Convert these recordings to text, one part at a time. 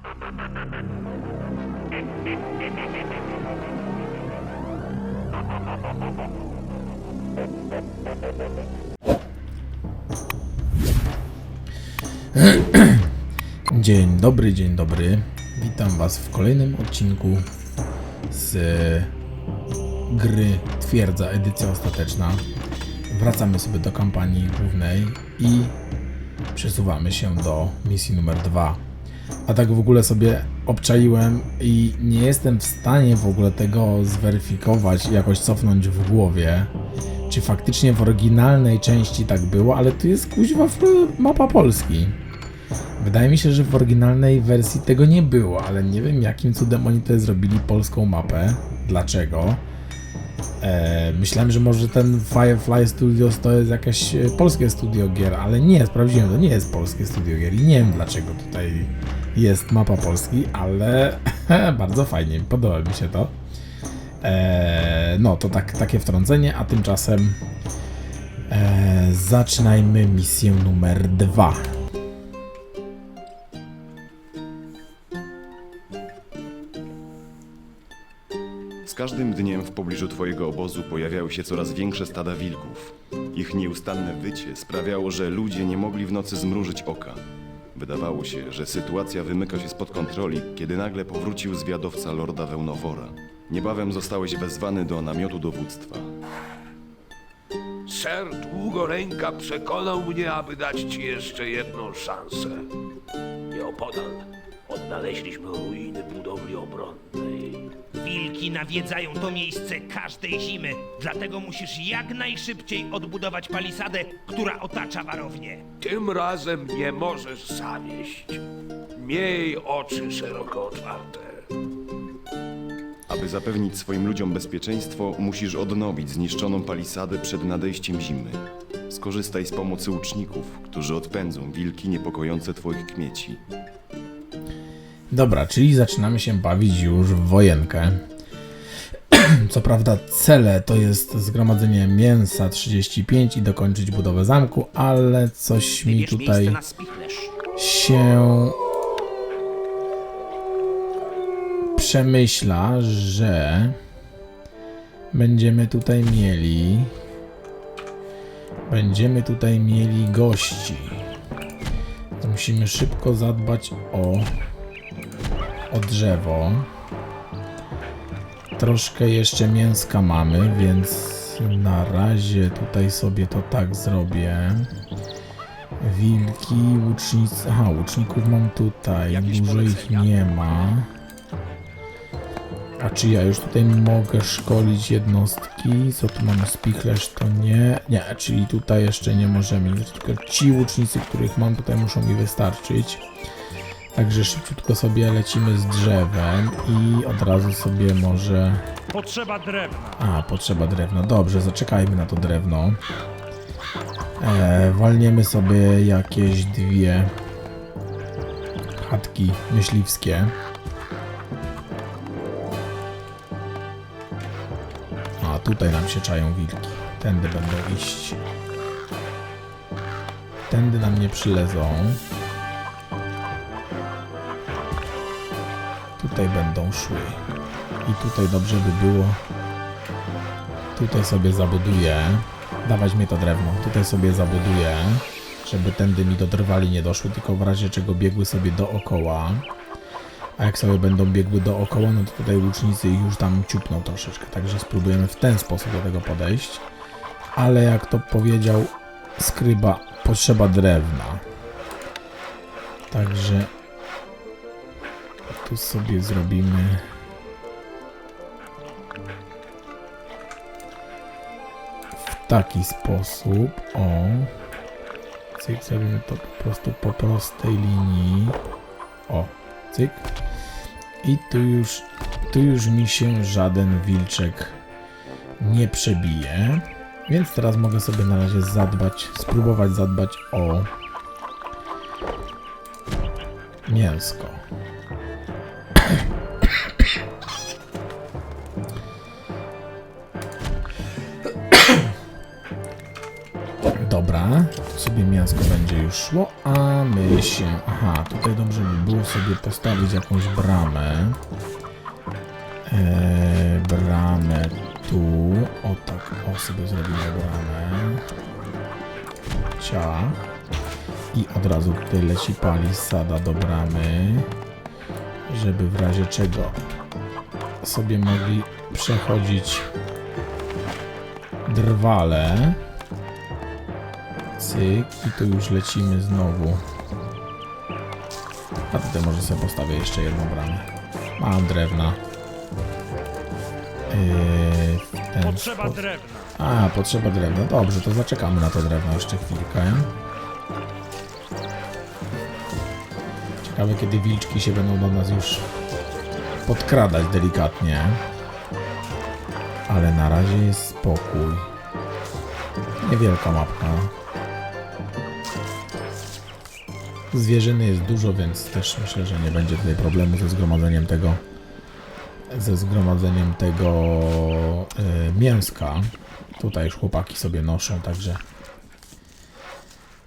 Dzień dobry, dzień dobry. Witam Was w kolejnym odcinku z gry Twierdza, edycja ostateczna. Wracamy sobie do kampanii głównej i przesuwamy się do misji numer 2. A tak w ogóle sobie obczaiłem i nie jestem w stanie w ogóle tego zweryfikować, jakoś cofnąć w głowie, czy faktycznie w oryginalnej części tak było, ale tu jest kuźwa mapa Polski. Wydaje mi się, że w oryginalnej wersji tego nie było, ale nie wiem jakim cudem oni tutaj zrobili polską mapę. Dlaczego? E, myślałem, że może ten Firefly Studios to jest jakieś e, polskie studio gier, ale nie, sprawdziłem, to nie jest polskie studio gier i nie wiem dlaczego tutaj jest mapa Polski, ale bardzo fajnie, podoba mi się to. E, no, to tak, takie wtrącenie, a tymczasem e, zaczynajmy misję numer dwa. Z każdym dniem w pobliżu twojego obozu pojawiały się coraz większe stada wilków. Ich nieustanne wycie sprawiało, że ludzie nie mogli w nocy zmrużyć oka. Wydawało się, że sytuacja wymyka się spod kontroli, kiedy nagle powrócił zwiadowca lorda Wełnowora. Niebawem zostałeś wezwany do namiotu dowództwa. Ser Długoręka przekonał mnie, aby dać ci jeszcze jedną szansę. Nieopodal odnaleźliśmy ruiny budowli obronnej. Wilki nawiedzają to miejsce każdej zimy, dlatego musisz jak najszybciej odbudować palisadę, która otacza warownię. Tym razem nie możesz zawieść. Miej oczy szeroko otwarte. Aby zapewnić swoim ludziom bezpieczeństwo, musisz odnowić zniszczoną palisadę przed nadejściem zimy. Skorzystaj z pomocy łuczników, którzy odpędzą wilki niepokojące twoich kmieci. Dobra, czyli zaczynamy się bawić już w wojenkę. Co prawda cele to jest zgromadzenie mięsa 35 i dokończyć budowę zamku, ale coś mi Wybierz tutaj miejsce na spichlerz. się przemyśla, że będziemy tutaj mieli będziemy tutaj mieli gości. To musimy szybko zadbać o o drzewo. Troszkę jeszcze mięska mamy, więc na razie tutaj sobie to tak zrobię. Wilki, łucznicy. Aha, łuczników mam tutaj. Jakieś Dużo ich nie ma. A czy ja już tutaj mogę szkolić jednostki? Co tu mamy? Spichlerz to nie. Nie, czyli tutaj jeszcze nie możemy. Tylko ci łucznicy, których mam tutaj muszą mi wystarczyć. Także szybciutko sobie lecimy z drzewem i od razu sobie może... Potrzeba drewna. A, potrzeba drewna. Dobrze, zaczekajmy na to drewno. E, walniemy sobie jakieś dwie chatki myśliwskie. A, tutaj nam się czają wilki. Tędy będą iść. Tędy nam nie przylezą. Tutaj będą szły. I tutaj dobrze by było. Tutaj sobie zabuduję. Dawać mi to drewno. Tutaj sobie zabuduję. Żeby tędy mi do drwali nie doszły, tylko w razie czego biegły sobie dookoła. A jak sobie będą biegły dookoła, no to tutaj łucznicy ich już tam ciupną troszeczkę. Także spróbujemy w ten sposób do tego podejść. Ale jak to powiedział skryba, potrzeba drewna. Także tu sobie zrobimy. W taki sposób. O. Cyk, zrobimy to po prostu po prostej linii. O, cyk. I tu już, tu już mi się żaden wilczek nie przebije. Więc teraz mogę sobie na razie zadbać, spróbować zadbać o mięsko. Dobra, tu sobie mięsko będzie już szło, a Udamy się. Aha, tutaj dobrze by było sobie postawić jakąś bramę. Eee, bramę tu. O tak, o sobie zrobimy bramę. Ciach. I od razu tutaj leci palisada do bramy. Żeby w razie czego sobie mogli przechodzić drwale. Cyk i tu już lecimy znowu. A tutaj może sobie postawię jeszcze jedną bramę. Mam drewna. Yy, Potrzeba sposób. drewna. A, potrzeba drewna. Dobrze, to zaczekamy na to drewno jeszcze chwilkę. Ciekawe, kiedy wilczki się będą do nas już podkradać delikatnie. Ale na razie jest spokój. Niewielka mapka. Zwierzyny jest dużo, więc też myślę, że nie będzie tutaj problemu ze zgromadzeniem tego ze zgromadzeniem tego y, mięska. Tutaj już chłopaki sobie noszą, także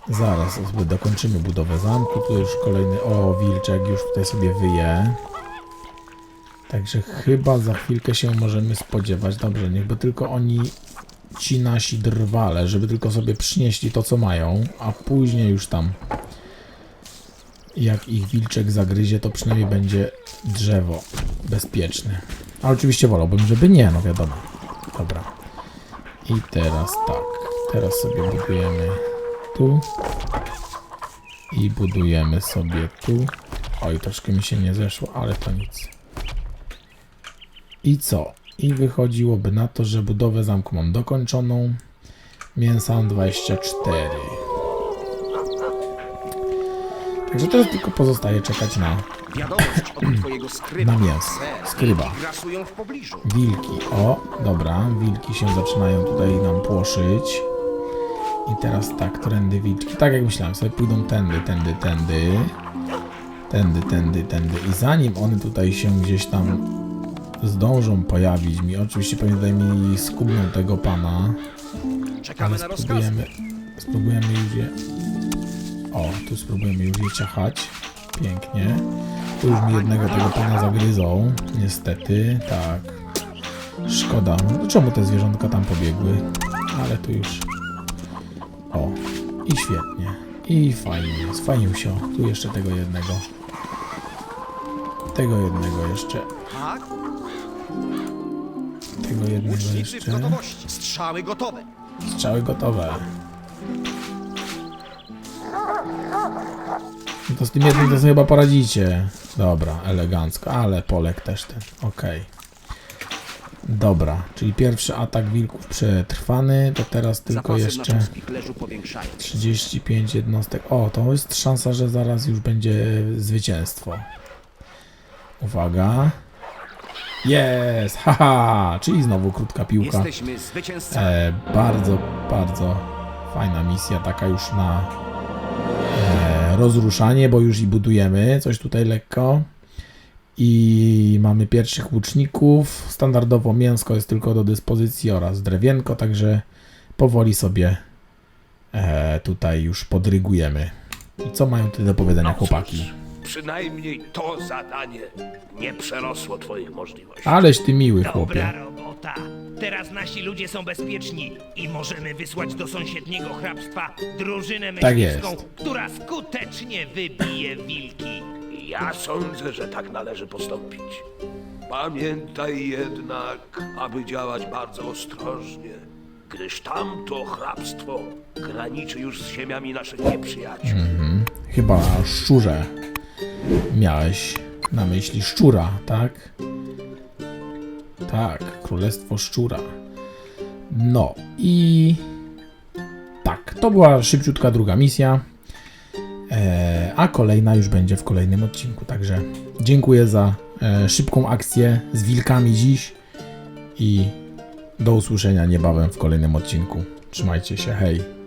zaraz dokończymy budowę zamku. Tu już kolejny, o wilczek już tutaj sobie wyje. Także chyba za chwilkę się możemy spodziewać. Dobrze, niechby tylko oni, ci nasi drwale, żeby tylko sobie przynieśli to co mają, a później już tam jak ich wilczek zagryzie, to przynajmniej będzie drzewo bezpieczne. A oczywiście wolałbym, żeby nie, no wiadomo. Dobra. I teraz tak. Teraz sobie budujemy tu. I budujemy sobie tu. Oj, troszkę mi się nie zeszło, ale to nic. I co? I wychodziłoby na to, że budowę zamku mam dokończoną. Mięsa mam 24. Także teraz tylko pozostaje czekać na Wiadomość od twojego skryba. Na mięso. Ser, Skryba. wilki Grasują w pobliżu. wilki. O, dobra, wilki się zaczynają tutaj nam płoszyć. I teraz tak, trendy wilczki. Tak jak myślałem, sobie pójdą tędy, tędy, tędy. Tędy, tędy, tędy. I zanim one tutaj się gdzieś tam zdążą pojawić mi, oczywiście pewnie tutaj mi skubną tego pana. Czekamy Ale na rozkazy. spróbujemy, spróbujemy już je... O, tu spróbujemy już je ciachać. Pięknie. Tu już mi jednego tego pana zagryzą. Niestety, tak. Szkoda. No, czemu te zwierzątka tam pobiegły? Ale tu już... O, i świetnie. I fajnie jest. Fajnie się. Tu jeszcze tego jednego. Tego jednego jeszcze. Tak? Tego jednego jeszcze. Strzały gotowe. Strzały gotowe. To z tym jednym to sobie chyba poradzicie. Dobra, elegancko, ale Polek też ten. Okej. Dobra, czyli pierwszy atak wilków przetrwany, to teraz tylko Zapasy jeszcze na czas spichlerzu powiększają. 35 jednostek. O, to jest szansa, że zaraz już będzie zwycięstwo. Uwaga. Jest! Haha! Czyli znowu krótka piłka. Jesteśmy zwycięzcami. E, bardzo, bardzo fajna misja, taka już na rozruszanie, bo już i budujemy coś tutaj lekko. I mamy pierwszych łuczników. Standardowo mięsko jest tylko do dyspozycji oraz drewienko, także powoli sobie e, tutaj już podrygujemy. I co mają tutaj do powiedzenia chłopaki? Przynajmniej to zadanie nie przerosło twoich możliwości. Aleś ty miły Dobra chłopie. robota. Teraz nasi ludzie są bezpieczni i możemy wysłać do sąsiedniego hrabstwa drużynę Tak myśliwską, jest. która skutecznie wybije wilki. Ja sądzę, że tak należy postąpić. Pamiętaj jednak, aby działać bardzo ostrożnie, gdyż tamto hrabstwo graniczy już z ziemiami naszych nieprzyjaciół. Chyba szczurze. Miałeś na myśli szczura, tak? Tak, Królestwo Szczura. No i tak, to była szybciutka druga misja. E, a kolejna już będzie w kolejnym odcinku. Także dziękuję za e, szybką akcję z wilkami dziś i do usłyszenia niebawem w kolejnym odcinku. Trzymajcie się, hej.